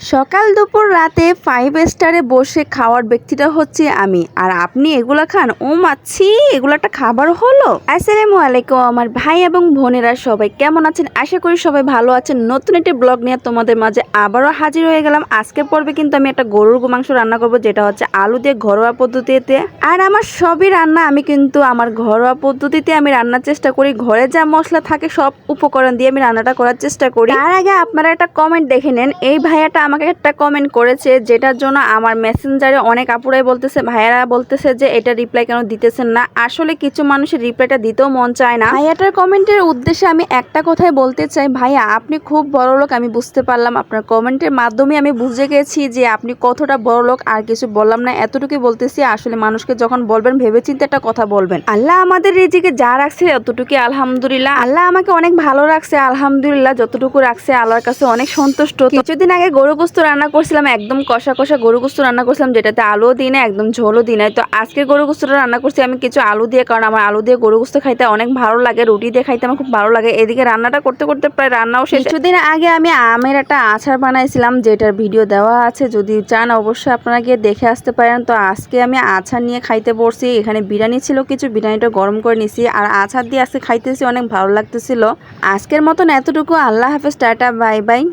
সকাল দুপুর রাতে ফাইভ স্টারে বসে খাওয়ার ব্যক্তিটা হচ্ছে আমি। আর আপনি এগুলা খান? ও মাছি একটা খাবার হলো। আসসালামু আলাইকুম, আমার ভাই এবং বোনেরা সবাই কেমন আছেন? আশা করি সবাই ভালো আছেন। নতুন একটি ব্লগ নিয়ে তোমাদের মাঝে আবারও হাজির হয়ে গেলাম। আজকের পর্বে কিন্তু আমি একটা গরুর মাংস রান্না করব, যেটা হচ্ছে আলু দিয়ে ঘরোয়া পদ্ধতিতে। আর আমার সবই রান্না, আমি কিন্তু আমার ঘরোয়া পদ্ধতিতে আমি রান্নার চেষ্টা করি। ঘরে যা মশলা থাকে, সব উপকরণ দিয়ে আমি রান্নাটা করার চেষ্টা করি। তার আগে আপনারা একটা কমেন্ট দেখে নেন। এই ভাইয়াটা আমাকে একটা কমেন্ট করেছে যেটার জন্য আমার মেসেঞ্জারে অনেক আপুরাই বলতেছে, ভাইয়ারা বলতেছে যে এটা রিপ্লাই কেন দিতেছেন না। আসলে কিছু মানুষের রিপ্লাইটা দিতেও মন চায় না। ভাইয়াটার কমেন্টের উদ্দেশ্যে আমি একটা কথাই বলতে চাই। ভাইয়া, আপনি খুব বড় লোক, আমি বুঝতে পারলাম আপনার কমেন্টের মাধ্যমে আমি বুঝে গেছি যে আপনি কতটা বড় লোক, আর কিছু বললাম না। এতটুকুই বলতেছি, আসলে মানুষকে যখন বলবেন, ভেবেচিন্তে একটা কথা বলবেন। আল্লাহ আমাদের রিজিকে যা রাখছে অতটুকু আলহামদুলিল্লাহ। আল্লাহ আমাকে অনেক ভালো রাখছে, আলহামদুলিল্লাহ, যতটুকু রাখছে, আল্লাহর কাছে অনেক সন্তুষ্ট। কিছুদিন আগে গরু গোস্ত রান্না করছিলাম, একদম কষা কষা গরু গোস্ত রান্না করছিলাম, যেটাতে আলুও দিই না, একদম ঝোলও দিই না। তো আজকে গরু গোস্তটা রান্না করছি, আমি কিছু আলু দিয়ে, কারণ আমার আলু দিয়ে গরু গোস্ত খাইতে অনেক ভালো লাগে, রুটি দিয়ে খাইতে আমার খুব ভালো লাগে। এদিকে রান্নাটা করতে করতে প্রায় রান্নাও শেষ। কিছুদিন আগে আমি আমের একটা আচার বানাইছিলাম, যেটার ভিডিও দেওয়া আছে, যদি চান অবশ্যই আপনারা গিয়ে দেখে আসতে পারেন। তো আজকে আমি আচার নিয়ে খাইতে বসছি, এখানে বিরিয়ানি ছিল কিছু, বিরিয়ানিটা গরম করে নিছি, আর আচার দিয়ে আজকে খাইতেছি, অনেক ভালো লাগতেছিল। আজকের মতন এতটুকু, আল্লাহ হাফেজ, টাটা, বাই বাই।